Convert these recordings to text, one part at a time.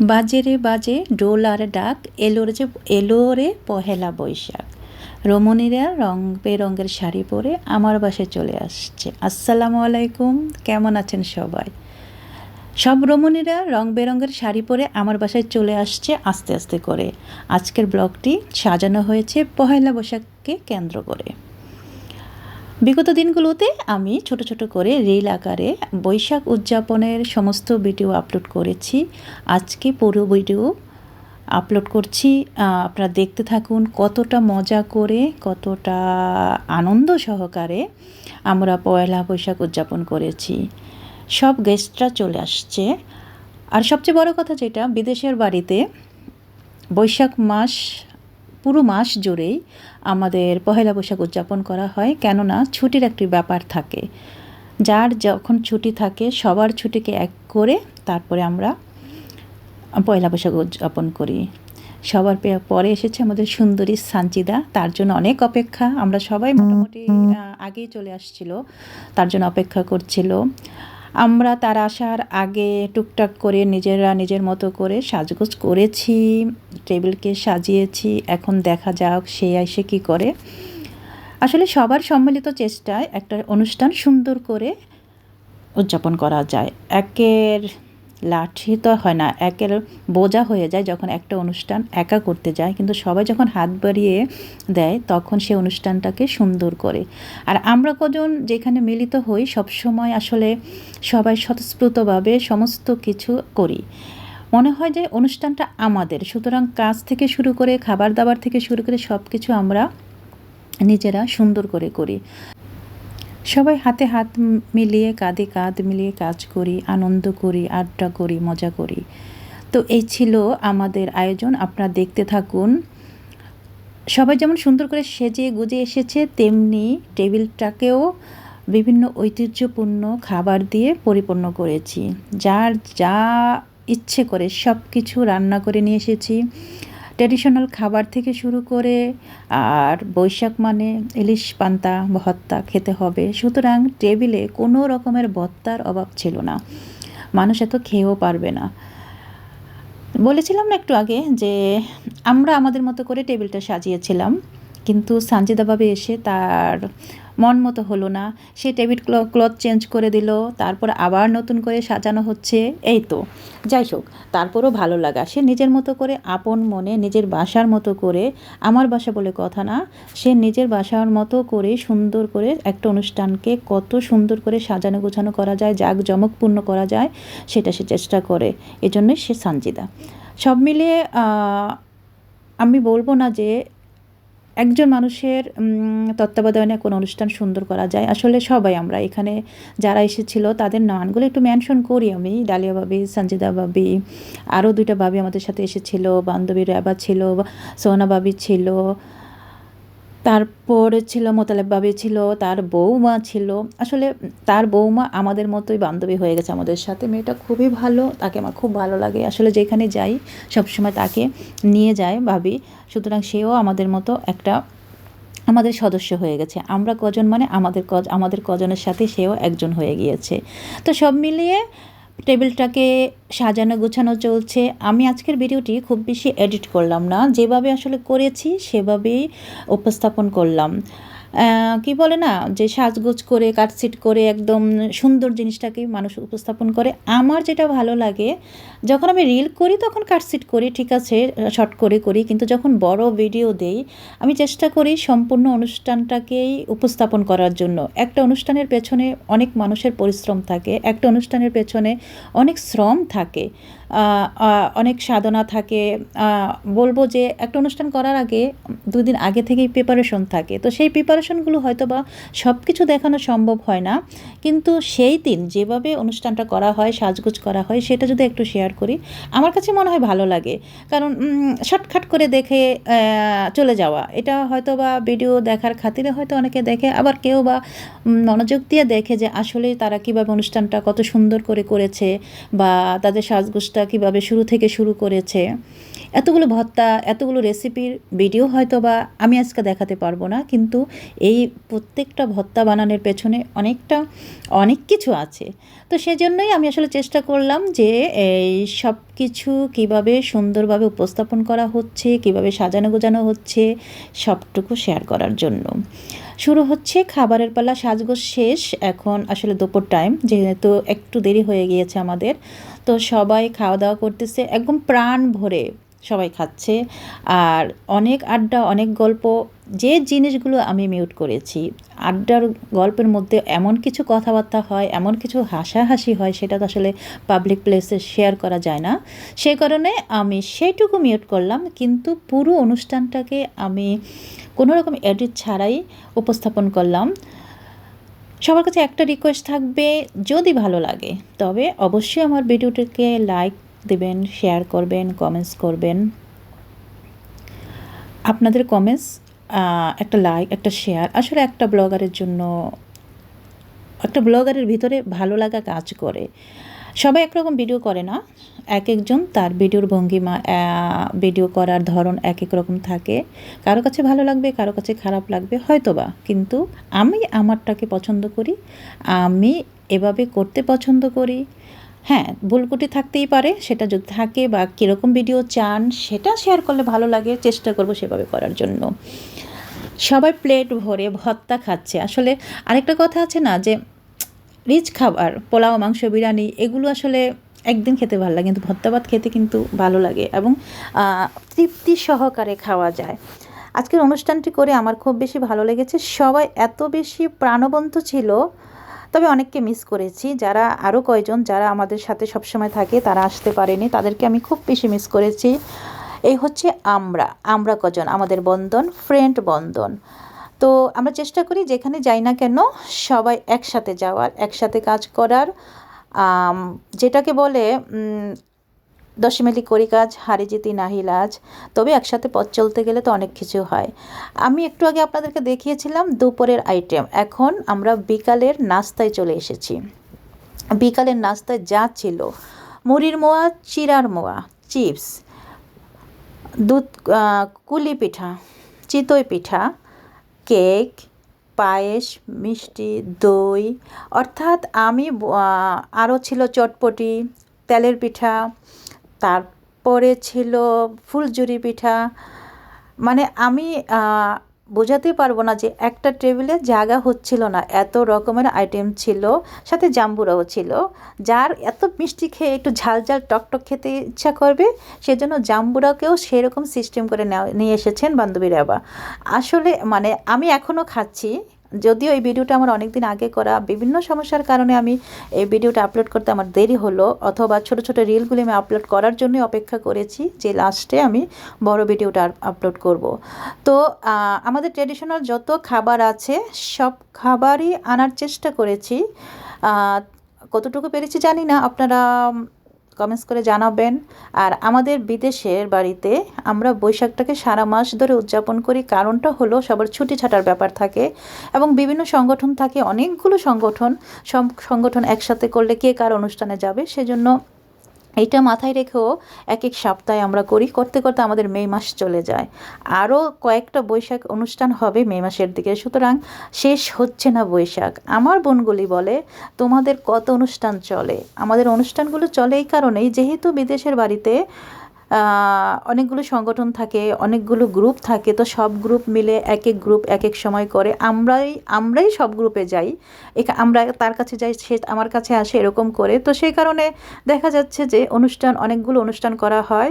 বাজে রে বাজে ডোল আর ডাক, এলো রে যে, এলো রে পহেলা বৈশাখ। রমণীরা রং বেরঙের শাড়ি পরে আমার বাসায় চলে আসছে। আসসালামু আলাইকুম, কেমন আছেন সবাই? সব রমণীরা রং বেরঙের শাড়ি পরে আমার বাসায় চলে আসছে আস্তে আস্তে করে। আজকের ব্লগটি সাজানো হয়েছে পহেলা বৈশাখকে কেন্দ্র করে। বিগত দিনগুলোতে আমি ছোট ছোট করে রিল আকারে বৈশাখ উদযাপনের সমস্ত ভিডিও আপলোড করেছি। আজকে পুরো ভিডিও আপলোড করছি। আপনারা দেখতে থাকুন কতটা মজা করে, কতটা আনন্দ সহকারে আমরা পয়লা বৈশাখ উদযাপন করেছি। সব গেস্টরা চলে আসছে। আর সবচেয়ে বড় কথা যেটা, বিদেশের বাড়িতে বৈশাখ মাস পুরো মাস জুড়েই আমাদের পহেলা বৈশাখ উদযাপন করা হয়, কেননা ছুটির একটি ব্যাপার থাকে। যার যখন ছুটি থাকে, সবার ছুটিকে এক করে তারপরে আমরা পয়লা বৈশাখ উদযাপন করি। সবার পরে এসেছে আমাদের সুন্দরী সাঞ্চিদা তার জন্য অনেক অপেক্ষা। আমরা সবাই মোটামুটি আগেই চলে আসছিল, তার জন্য অপেক্ষা করছিল। আমরা তার আসার আগে টুকটাক করে নিজেরা নিজের মতো করে সাজগোজ করেছি, টেবিলকে সাজিয়েছি, এখন দেখা যাক সে এসে কি করে। আসলে সবার সম্মিলিত চেষ্টায় একটা অনুষ্ঠান সুন্দর করে উদযাপন করা যায়। একের লাঠি তো হয় না। একের বোঝা হয়ে যায় যখন একটা অনুষ্ঠান একা করতে যায়। কিন্তু সবাই যখন হাত বাড়িয়ে দেয়, তখন সে অনুষ্ঠানটাকে সুন্দর করে। আর আমরা কজন যেখানে মিলিত হই, সবসময় আসলে সবাই স্বতঃস্ফূর্তভাবে সমস্ত কিছু করি। মনে হয় যে অনুষ্ঠানটা আমাদের। সুতরাং কাজ থেকে শুরু করে খাবার দাবার থেকে শুরু করে সব কিছু আমরা নিজেরা সুন্দর করে করি। সবাই হাতে হাত মিলিয়ে কাঁধে কাঁধ মিলিয়ে কাজ করি, আনন্দ করি, আড্ডা করি, মজা করি। তো এই ছিল আমাদের আয়োজন, আপনারা দেখতে থাকুন। সবাই যেমন সুন্দর করে সেজে গুজে এসেছে, তেমনি টেবিলটাকেও বিভিন্ন ঐতিহ্যপূর্ণ খাবার দিয়ে পরিপূর্ণ করেছি। যার যা ইচ্ছে করে সব কিছু রান্না করে নিয়ে এসেছি। ট্র্যাডিশনাল খাবার থেকে শুরু করে আর বৈশাখ মানে ইলিশ পান্তা ভত্তা খেতে হবে। সুতরাং টেবিলে কোনো রকমের ভত্তার অভাব ছিল না। মানুষ এত খেয়েও পারবে না। বলেছিলাম না একটু আগে যে আমরা আমাদের মতো করে টেবিলটা সাজিয়েছিলাম। কিন্তু সানজিদাভাবে এসে তার মন মতো হলো না। সে টেবিল ক্লথ চেঞ্জ করে দিল, তারপর আবার নতুন করে সাজানো হচ্ছে। এই তো, যাই হোক, তারপরও ভালো লাগা। সে নিজের মতো করে আপন মনে নিজের বাসার মতো করে, আমার বাসা বলে কথা না, সে নিজের বাসার মতো করে সুন্দর করে একটা অনুষ্ঠানকে কত সুন্দর করে সাজানো গোছানো করা যায় জাক জমকপূর্ণ করা যায়, সেটা সে চেষ্টা করে। এজন্যই সে সানজিদা। সব মিলিয়ে আমি বলব না যে একজন মানুষের তত্ত্বাবধানে কোনো অনুষ্ঠান সুন্দর করা যায়। আসলে সবাই আমরা এখানে যারা এসেছিল, তাদের নামগুলো একটু মেনশন করি আমি। ডালিয়া বাবি সঞ্জিদা বাবি আরও দুইটা বাবি আমাদের সাথে এসেছিল বান্ধবী র্যাবা ছিল সোনা বাবি ছিল তারপরে ছিল মোতালেব বাবি ছিল, তার বৌমা ছিল। আসলে তার বৌমা আমাদের মতোই বান্ধবী হয়ে গেছে আমাদের সাথে। মেয়েটা খুবই ভালো, তাকে আমার খুব ভালো লাগে। আসলে যেখানে যাই, সবসময় তাকে নিয়ে যায় ভাবি। সুতরাং সেও আমাদের মতো একটা আমাদের সদস্য হয়ে গেছে। আমরা কজন মানে আমাদের কজ, আমাদের কজনের সাথে সেও একজন হয়ে গিয়েছে। তো সব মিলিয়ে টেবিলটাকে সাজানো গোছানো চলছে। আমি আজকের ভিডিওটি খুব বেশি এডিট করলাম না। যেভাবে আসলে করেছি, সেভাবেই উপস্থাপন করলাম। কি বলে না, যে সাজগোজ করে কাটসিট করে একদম সুন্দর জিনিসটাকে মানুষ উপস্থাপন করে। আমার যেটা ভালো লাগে, যখন আমি রিল করি তখন কাটসিট করি, ঠিক আছে শর্ট করে করি, কিন্তু যখন বড় ভিডিও দেই, আমি চেষ্টা করি সম্পূর্ণ অনুষ্ঠানটাকেই উপস্থাপন করার জন্য। একটা অনুষ্ঠানের পেছনে অনেক মানুষের পরিশ্রম থাকে, একটা অনুষ্ঠানের পেছনে অনেক শ্রম থাকে। অনেক সাধনা থাকে। বলব যে একটা অনুষ্ঠান করার আগে দুদিন আগে থেকেই প্রিপারেশন থাকে। তো সেই প্রিপারেশনগুলো হয়তো বা সব কিছু দেখানো সম্ভব হয় না। কিন্তু সেই দিন যেভাবে অনুষ্ঠানটা করা হয়, সাজগোজ করা হয়, সেটা যদি একটু শেয়ার করি, আমার কাছে মনে হয় ভালো লাগে। কারণ শর্টকাট করে দেখে চলে যাওয়া। এটা হয়তো বা ভিডিও দেখার খাতিরে হয়তো অনেকে দেখে, আবার কেউ বা মনোযোগ দিয়ে দেখে যে আসলে তারা কীভাবে অনুষ্ঠানটা কত সুন্দর করে করেছে বা তাদের সাজগোজটা কীভাবে শুরু থেকে শুরু করেছে? এতগুলো ভর্তা এতগুলো রেসিপির ভিডিও হয়তো বা আমি আজকে দেখাতে পারব না, কিন্তু এই প্রত্যেকটা ভর্তা বানানোর পেছনে অনেকটা, অনেক কিছু আছে। তো সেজন্যই আমি আসলে চেষ্টা করলাম যে এই সব কিছু কীভাবে সুন্দরভাবে উপস্থাপন করা হচ্ছে, কীভাবে সাজানো গোজানো হচ্ছে, সবটুকু শেয়ার করার জন্য। শুরু হচ্ছে খাবারের পালা, সাজগোজ শেষ, এখন আসলে দুপুর টাইম যেহেতু একটু দেরি হয়ে গিয়েছে আমাদের। তো সবাই খাওয়া দাওয়া করতেছে, একদম প্রাণ ভরে। সবাই খাচ্ছে। আর অনেক আড্ডা, অনেক গল্প, যে জিনিসগুলো আমি মিউট করেছি, আড্ডার গল্পের মধ্যে এমন কিছু কথাবার্তা হয়, এমন কিছু হাসাহাসি হয়, সেটা তো আসলে পাবলিক প্লেসে শেয়ার করা যায় না। সেই কারণে আমি সেইটুকু মিউট করলাম, কিন্তু পুরো অনুষ্ঠানটাকে আমি কোনো রকম এডিট ছাড়াই উপস্থাপন করলাম। সবার কাছে একটা রিকোয়েস্ট থাকবে, যদি ভালো লাগে, তবে অবশ্যই আমার ভিডিওটিকে লাইক দেবেন শেয়ার করবেন কমেন্টস করবেন। আপনাদের কমেন্টস একটা লাইক একটা শেয়ার আসলে একটা ব্লগারের জন্য, একটা ব্লগারের ভিতরে ভালো লাগা কাজ করে। সবাই একরকম ভিডিও করে না। এক একজন তার ভিডিওর ভঙ্গিমা ভিডিও করার ধরন এক এক রকম থাকে। কারও কাছে ভালো লাগবে, কারও কাছে খারাপ লাগবে হয়তো বা কিন্তু আমি আমারটাকে পছন্দ করি, আমি এভাবে করতে পছন্দ করি। হ্যাঁ ভুলকুটি থাকতেই পারে, সেটা যদি থাকে বা কীরকম ভিডিও চান, সেটা শেয়ার করলে ভালো লাগে, চেষ্টা করব সেভাবে করার জন্য। সবাই প্লেট ভরে ভত্তা খাচ্ছে। আসলে আরেকটা কথা আছে না যে রিচ খাবার, পোলাও, মাংস, বিরিয়ানি, এগুলো আসলে একদিন খেতে ভালো লাগে, কিন্তু ভত্তা ভাত খেতে কিন্তু ভালো লাগে এবং তৃপ্তি সহকারে খাওয়া যায়। আজকের অনুষ্ঠানটি করে আমার খুব বেশি ভালো লেগেছে। সবাই এত বেশি প্রাণবন্ত ছিল তবে অনেককে মিস করেছি। যারা আরও কয়জন যারা আমাদের সাথে সবসময় থাকে, তারা আসতে পারেনি। তাদেরকে আমি খুব বেশি মিস করেছি। এই হচ্ছে আমরা। আমরা কজন? আমাদের বন্ধন ফ্রেন্ড বন্ধন। তো আমরা চেষ্টা করি যেখানে যাই না কেন, সবাই একসাথে যাওয়ার, একসাথে কাজ করার। যেটাকে বলে দশমিলি করি কাজ হারি জিতি নাহিলাজ, তবে একসাথে পথ চলতে গেলে তো অনেক কিছু হয়। আমি একটু আগে আপনাদেরকে দেখিয়েছিলাম দুপুরের আইটেম এখন আমরা বিকালের নাস্তায় চলে এসেছি। বিকালের নাস্তায় যা ছিল, মুড়ির মোয়া, চিরার মোয়া, চিপস, দুধ কুলি পিঠা, চিতই পিঠা, কেক, পায়েস, মিষ্টি, দই, অর্থাৎ আমি আরও ছিল চটপটি, তেলের পিঠা তারপরে ছিল ফুলজুরি পিঠা। মানে আমি বোঝাতে পারব না যে একটা টেবিলে জায়গা হচ্ছিল না, এত রকমের আইটেম ছিল, সাথে জাম্বুরাও ছিল, যার এত মিষ্টি খেয়ে একটু ঝাল ঝাল টকটক খেতে ইচ্ছা করবে, সেজন্য জাম্বুরাকেও সেরকম সিস্টেম করে নিয়ে এসেছেন বান্ধবীরা আসলে মানে আমি এখনও খাচ্ছি যদিও এই ভিডিওটা আমার অনেক দিন আগে করা, বিভিন্ন সমস্যার কারণে আমি এই ভিডিওটা আপলোড করতে আমার দেরি হলো, অথবা ছোট ছোট রিলগুলি আমি আপলোড করার জন্যই অপেক্ষা করেছি যে লাস্টে আমি বড় ভিডিওটা আপলোড করব। তো আমাদের ট্রেডিশনাল যত খাবার আছে, সব খাবারই আনার চেষ্টা করেছি। কতটুকু পেরেছি জানি না, আপনারা কমেন্টস করে জানাবেন। আর আমাদের বিদেশের বাড়িতে আমরা বৈশাখটাকে সারা মাস ধরে উদযাপন করি। কারণটা হলো সবার ছুটি ছাটার ব্যাপার থাকে এবং বিভিন্ন সংগঠন থাকে, অনেকগুলো সংগঠন। সংগঠন একসাথে করলে কে কার অনুষ্ঠানে যাবে, সেজন্য এইটা মাথায় রেখেও এক এক সপ্তাহে আমরা করি, করতে করতে আমাদের মে মাস চলে যায়। আরও কয়েকটা বৈশাখ অনুষ্ঠান হবে মে মাসের দিকে, সুতরাং শেষ হচ্ছে না বৈশাখ। আমার বোনগুলি বলে, তোমাদের কত অনুষ্ঠান চলে? আমাদের অনুষ্ঠানগুলো চলে এই কারণেই, যেহেতু বিদেশের বাড়িতে অনেকগুলো সংগঠন থাকে, অনেকগুলো গ্রুপ থাকে, তো সব গ্রুপ মিলে এক এক গ্রুপ এক এক সময় করে। আমরাই আমরাই সব গ্রুপে যাই। আমরা তার কাছে যাই, সে আমার কাছে আসে এরকম করে। তো সেই কারণে দেখা যাচ্ছে যে অনুষ্ঠান, অনেকগুলো অনুষ্ঠান করা হয়।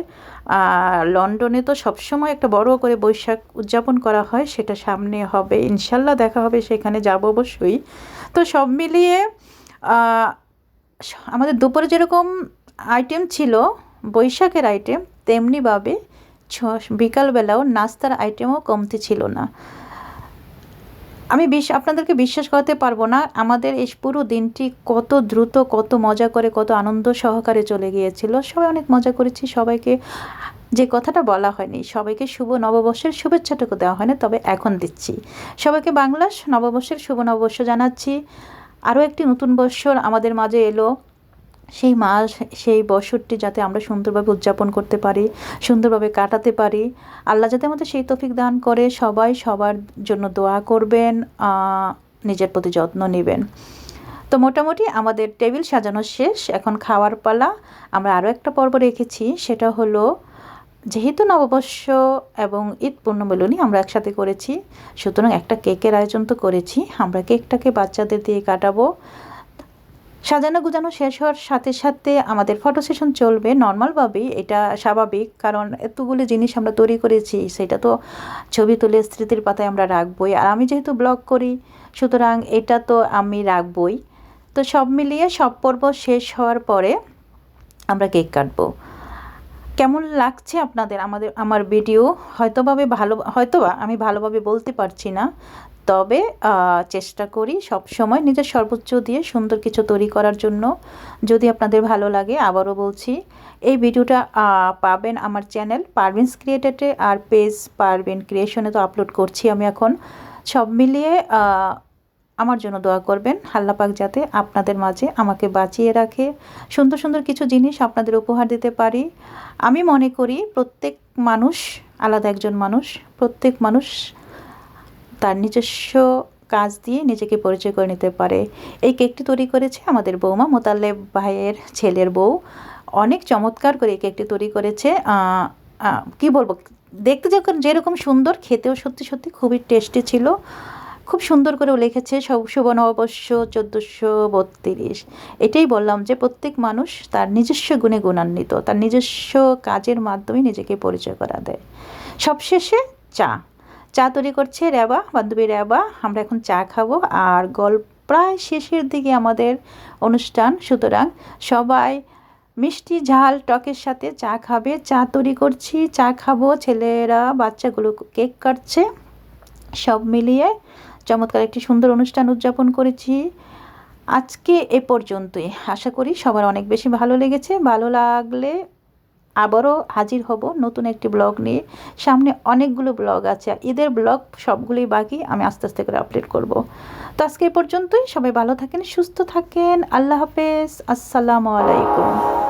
লন্ডনে তো সবসময় একটা বড় করে বৈশাখ উদযাপন করা হয়, সেটা সামনে হবে। ইনশাল্লাহ দেখা হবে, সেখানে যাব অবশ্যই। তো সব মিলিয়ে আমাদের দুপুরে যেরকম আইটেম ছিল বৈশাখের আইটেম তেমনিভাবে ছ, বিকালবেলাও নাস্তার আইটেমও কমতি ছিল না। আমি বিশ, আপনাদেরকে বিশ্বাস করতে পারব না, আমাদের এই পুরো দিনটি কত দ্রুত, কত মজা করে, কত আনন্দ সহকারে চলে গিয়েছিল। সবাই অনেক মজা করেছি, সবাইকে যে কথাটা বলা হয়নি, সবাইকে শুভ নববর্ষের শুভেচ্ছাটুকু দেওয়া হয়নি, তবে এখন দিচ্ছি। সবাইকে বাংলা নববর্ষের শুভ নববর্ষ জানাচ্ছি। আরও একটি নতুন বৎসর আমাদের মাঝে এলো। সেই মাস, সেই বছরটি যাতে আমরা সুন্দরভাবে উদযাপন করতে পারি, সুন্দরভাবে কাটাতে পারি। আল্লাহ যাতে আমাদের সেই তফিক দান করে, সবাই সবার জন্য দোয়া করবেন নিজের প্রতি যত্ন নেবেন। তো মোটামুটি আমাদের টেবিল সাজানো শেষ, এখন খাওয়ার পালা। আমরা আরও একটা পর্ব রেখেছি, সেটা হলো যেহেতু নববর্ষ এবং ঈদ পূর্ণমিলনী আমরা একসাথে করেছি, সুতরাং একটা কেকের আয়োজন তো করেছি। আমরা কেকটাকে বাচ্চাদের দিয়ে কাটাবো। সাজানো গুজানো শেষ হওয়ার সাথে সাথে আমাদের ফটো সেশন চলবে নর্মালভাবেই এটা স্বাভাবিক, কারণ এতগুলো জিনিস আমরা তৈরি করেছি, সেটা তো ছবি তুলে স্মৃতির পাতায় আমরা রাখবই। আর আমি যেহেতু ব্লগ করি, সুতরাং এটা তো আমি রাখবই। তো সব মিলিয়ে সব পর্ব শেষ হওয়ার পরে আমরা কেক কাটবো। কেমন লাগছে আপনাদের আমাদের, আমার ভিডিও হয়তোভাবে ভালো, হয়তোবা আমি ভালোভাবে বলতে পারছি না। তবে চেষ্টা করি সব সময় নিজের সর্বোচ্চ দিয়ে সুন্দর কিছু তৈরি করার জন্য। যদি আপনাদের ভালো লাগে, আবারও বলছি, এই ভিডিওটা পাবেন আমার চ্যানেল পারভিনস ক্রিয়েটেডে আর পেজ পারভিন ক্রিয়েশনে তো আপলোড করছি আমি এখন। সব মিলিয়ে আমার জন্য দোয়া করবেন আল্লাহ পাক যাতে আপনাদের মাঝে আমাকে বাঁচিয়ে রাখে। সুন্দর সুন্দর কিছু জিনিস আপনাদের উপহার দিতে পারি। আমি মনে করি প্রত্যেক মানুষ আলাদা একজন মানুষ, প্রত্যেক মানুষ তার নিজস্ব কাজ দিয়ে নিজেকে পরিচয় করে নিতে পারে। এই কেকটি তৈরি করেছে আমাদের বৌমা মোতালেব ভাইয়ের ছেলের বউ। অনেক চমৎকার করে এই কেকটি তৈরি করেছে। কি বলব? দেখতে যখন যেরকম সুন্দর, খেতেও সত্যি সত্যি খুবই টেস্টি ছিল। খুব সুন্দর করেও লিখেছে, সব শুভ নববর্ষ চোদ্দোশো বত্রিশ। এটাই বললাম যে প্রত্যেক মানুষ তার নিজস্ব গুণে গুণান্বিত, তার নিজস্ব কাজের মাধ্যমে নিজেকে পরিচয় করা দেয়। সবশেষে চা। চা তৈরি করছে র্যাবা, বান্ধবী র্যাবা। আমরা এখন চা খাব। আর গল্প প্রায় শেষের দিকে আমাদের অনুষ্ঠান। সুতরাং সবাই মিষ্টি ঝাল টকের সাথে চা খাবে। চা তৈরি করছি, চা খাব। ছেলেরা, বাচ্চাগুলো কেক কাটছে। সব মিলিয়ে চমৎকার একটি সুন্দর অনুষ্ঠান উদযাপন করেছি। আজকে এ পর্যন্তই। আশা করি সবার অনেক বেশি ভালো লেগেছে। ভালো লাগলে আবারও হাজির হব নতুন একটি ব্লগ নিয়ে। সামনে অনেকগুলো ব্লগ আছে আর ঈদের ব্লগ সবগুলোই বাকি আমি আস্তে আস্তে করে আপলোড করব। তো আজকে এ পর্যন্তই। সবাই ভালো থাকেন, সুস্থ থাকেন। আল্লাহ হাফেজ। আসসালামু আলাইকুম।